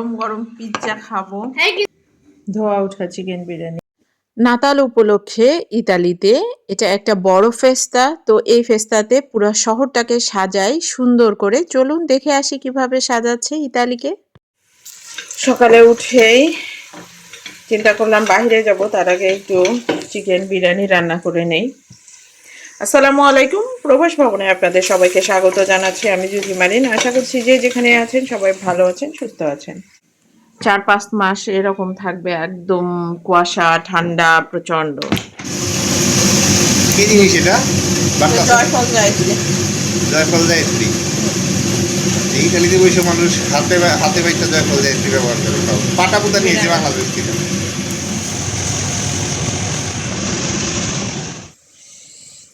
গরম গরম পিৎজা খাব। ধোয়া ওঠা চিকেন বিরিয়ানি। নাতাল উপলক্ষে ইতালিতে এটা একটা বড় ফেস্তা তো এই ফেস্তাতে পুরো শহরটাকে সাজায় সুন্দর করে। চলুন দেখে আসি কীভাবে সাজাচ্ছে ইতালিকে। সকালে উঠেই চিন্তা করলাম বাইরে যাব তার আগে একটু চিকেন বিরিয়ানি রান্না করে নেই। আসসালামু আলাইকুম। প্রভাস ভবনে আপনাদের সবাইকে স্বাগত জানাচ্ছি আমি জুজি মারিন আশা করছি যে যেখানে আছেন সবাই ভালো আছেন সুস্থ আছেন। চার পাঁচ মাস এরকম থাকবে একদম কুয়াশা ঠান্ডা প্রচণ্ড কি জিনিস এটা? জয়ফল গায়ত্রী জয়ফল জায়ত্রী এই ইতালিতে বসে মানুষ হাতে হাতে বাইতে জয়ফল জায়ত্রী ব্যবহার করে। পাটা পুতা নিয়েছে বাংলাদেশ থেকে।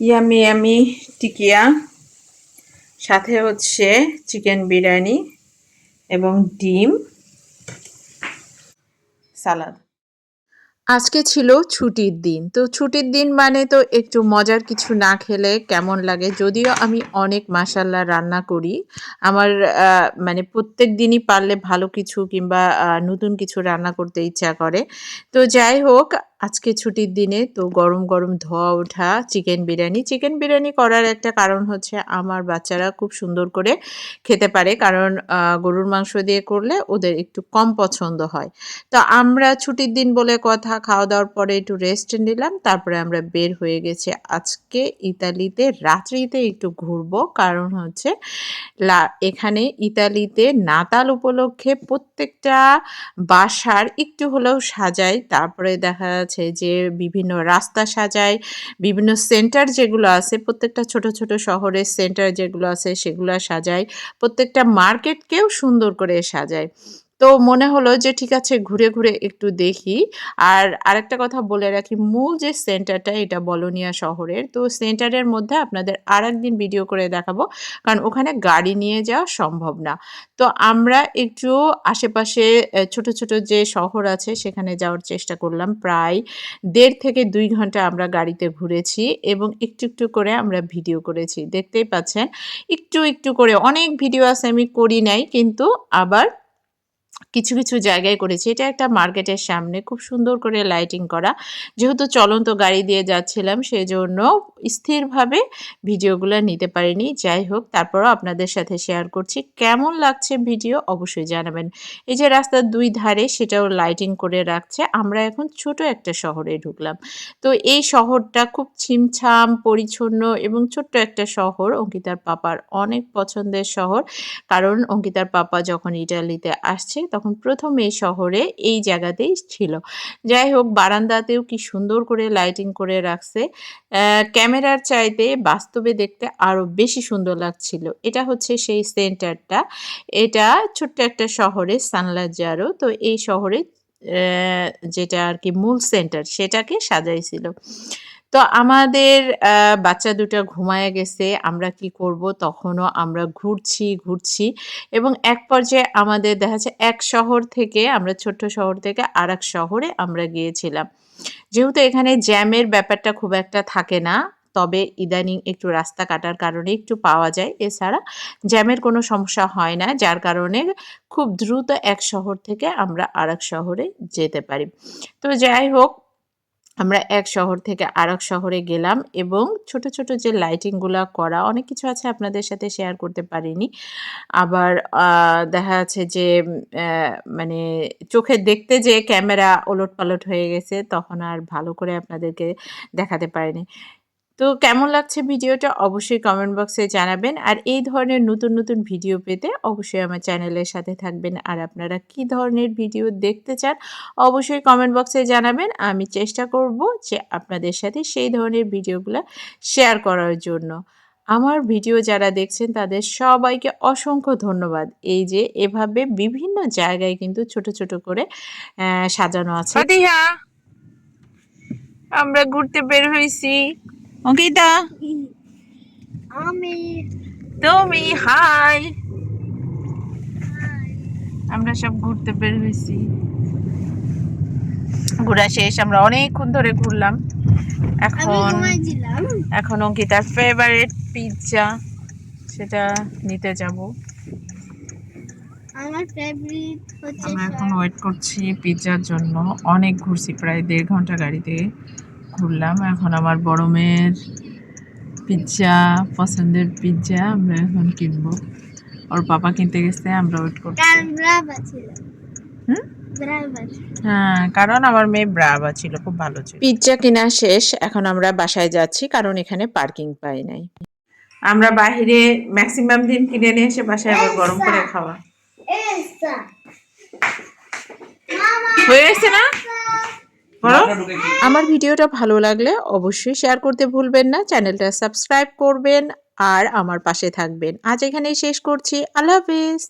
ইয়ামি ইয়ামি টিকিয়া, সাথে হচ্ছে চিকেন বিরিয়ানি এবং ডিম সালাদ। আজকে ছিল ছুটির দিন, তো ছুটির দিন মানে তো একটু মজার কিছু না খেলে কেমন লাগে? যদিও আমি অনেক মাসাল্লা রান্না করি, আমার মানে প্রত্যেক দিনই পারলে ভালো কিছু কিংবা নতুন কিছু রান্না করতে ইচ্ছা করে। তো যাই হোক আজকে ছুটির দিনে তো গরম গরম ধোয়া ওঠা, চিকেন বিরিয়ানি। চিকেন বিরিয়ানি করার একটা কারণ হচ্ছে আমার বাচ্চারা খুব সুন্দর করে খেতে পারে। কারণ গরুর মাংস দিয়ে করলে ওদের একটু কম পছন্দ হয়। তো আমরা ছুটির দিন বলে কথা, খাওয়া দাওয়ার পরে একটু রেস্ট নিলাম, তারপরে আমরা বের হয়ে গেছি। আজকে ইতালিতে, রাত্রিতে একটু ঘুরবো। কারণ হচ্ছে এখানে ইতালিতে নাতাল উপলক্ষে প্রত্যেকটা বাসার একটু হলেও সাজায় তারপরে দেখা যাচ্ছে যে বিভিন্ন রাস্তা সাজায়, বিভিন্ন সেন্টার যেগুলো আছে, প্রত্যেকটা ছোট ছোট শহরের সেন্টার যেগুলো আছে সেগুলো সাজায়, প্রত্যেকটা মার্কেটকেও সুন্দর করে সাজায়। তো মনে হলো যে ঠিক আছে, ঘুরে ঘুরে একটু দেখি। আর আরেকটা কথা বলে রাখি, মূল যে সেন্টারটা এটা বলোনিয়া শহরের। তো সেন্টারের মধ্যে আপনাদের আর একদিন ভিডিও করে দেখাবো, কারণ ওখানে গাড়ি নিয়ে যাওয়া সম্ভব না। তো আমরা একটু আশেপাশে ছোট ছোট যে শহর আছে সেখানে যাওয়ার চেষ্টা করলাম। প্রায় দেড় থেকে দুই ঘণ্টা আমরা গাড়িতে ঘুরেছি এবং একটু একটু করে আমরা ভিডিও করেছি। দেখতেই পাচ্ছেন, একটু একটু করে অনেক ভিডিও আছে, আমি করি নাই, কিন্তু আবার কিছু কিছু জায়গায় করেছি। এটা একটা মার্কেটের সামনে, খুব সুন্দর করে লাইটিং করা। যেহেতু চলন্ত গাড়ি দিয়ে যাচ্ছিলাম, সেজন্য স্থিরভাবে ভিডিওগুলো নিতে পারিনি। যাই হোক, তারপরও আপনাদের সাথে শেয়ার করছি। কেমন লাগছে ভিডিও অবশ্যই জানাবেন। এই যে রাস্তার দুই ধারে, সেটাও লাইটিং করে রাখছে। আমরা এখন ছোট একটা শহরে ঢুকলাম। তো এই শহরটা খুব ছিমছাম, পরিচ্ছন্ন এবং ছোট্ট একটা শহর। অঙ্কিতার পাপার অনেক পছন্দের শহর। কারণ অঙ্কিতার পাপা যখন ইটালিতে আসছে তখন প্রথম এই শহরে এই জায়গাতেই ছিল। যাই হোক, বারান্দাতেও কি সুন্দর করে লাইটিং করে রাখছে। ক্যামেরার চাইতে বাস্তবে দেখতে আরও বেশি সুন্দর লাগছিল। এটা হচ্ছে সেই সেন্টারটা এটা ছোট্ট একটা শহরে সানলাজারো তো এই শহরে যেটা আর কি মূল সেন্টার সেটাকে সাজাইছিল। তো আমাদের বাচ্চা দুটো ঘুমায় গেছে, আমরা কি করব? তখনও আমরা ঘুরছি ঘুরছি এবং এক পর্যায়ে আমাদের দেখা যাচ্ছে এক শহর থেকে, আমরা ছোট্ট শহর থেকে আর শহরে আমরা গিয়েছিলাম। যেহেতু এখানে জ্যামের ব্যাপারটা খুব একটা থাকে না, তবে ইদানিং একটু রাস্তা কাটার কারণে একটু পাওয়া যায়। এছাড়া জ্যামের কোনো সমস্যা হয় না, যার কারণে খুব দ্রুত এক শহর থেকে আমরা আর শহরে যেতে পারি। তো যাই হোক আমরা এক শহর থেকে আরেক শহরে গেলাম এবং ছোট ছোট যে লাইটিংগুলো করা, অনেক কিছু আছে আপনাদের সাথে শেয়ার করতে পারিনি। আবার দেখা যাচ্ছে যে মানে চোখে দেখতে যে ক্যামেরা ওলট পালট হয়ে গেছে, তখন আর ভালো করে আপনাদেরকে দেখাতে পারিনি। তো কেমন লাগছে ভিডিওটা অবশ্যই কমেন্ট বক্সে জানাবেন। আর এই ধরনের নতুন নতুন ভিডিও পেতে অবশ্যই আমার চ্যানেলের সাথে থাকবেন। আর আপনারা কি ধরনের ভিডিও দেখতে চান অবশ্যই কমেন্ট বক্সে জানাবেন। আমি চেষ্টা করব যে আপনাদের সাথে সেই ধরনের ভিডিওগুলো শেয়ার করার জন্য। আমার ভিডিও যারা দেখছেন, তাদের সবাইকে অসংখ্য ধন্যবাদ। এই যে এভাবে বিভিন্ন জায়গায় কিন্তু ছোট ছোট করে সাজানো আছে। আমরা ঘুরতে বের হয়েছি। অঙ্কিতা আমি তুমি হাই আমরা সব ঘুরতে বের হয়েছি। ঘোরা শেষ আমরা অনেকক্ষণ ধরে ঘুরলাম। এখন এখন অঙ্কিতার ফেভারিট পিৎজা সেটা নিতে যাব। আমার ফেভারিট হচ্ছে আমরা এখন ওয়েট করছি পিৎজার জন্য। অনেক ঘুরছি প্রায় দেড় ঘণ্টা গাড়িতে। ঘুরলাম। এখন আমার বড় মেয়ের পিৎজা পছন্দের পিৎজা আমরা এখন কিনবো। ওর পাপা কিনতে গেছে আমরা ওয়েট করছি? হ্যাঁ কারণ আমার মেয়ে ব্রাভা ছিল খুব ভালো ছিল। পিৎজা কেনা শেষ এখন আমরা বাসায় যাচ্ছি কারণ এখানে পার্কিং পাই নাই। আমরা বাইরে ম্যাক্সিমাম দিন কিনে নিয়ে এসে বাসায় আবার গরম করে খাওয়া। এসা হয়ে গেছে না? আমার ভিডিওটা ভালো লাগলে অবশ্যই শেয়ার করতে ভুলবেন না চ্যানেলটা সাবস্ক্রাইব করবেন আর আমার পাশে থাকবেন। আজ এখানেই শেষ করছি। আল্লাহ হাফিজ।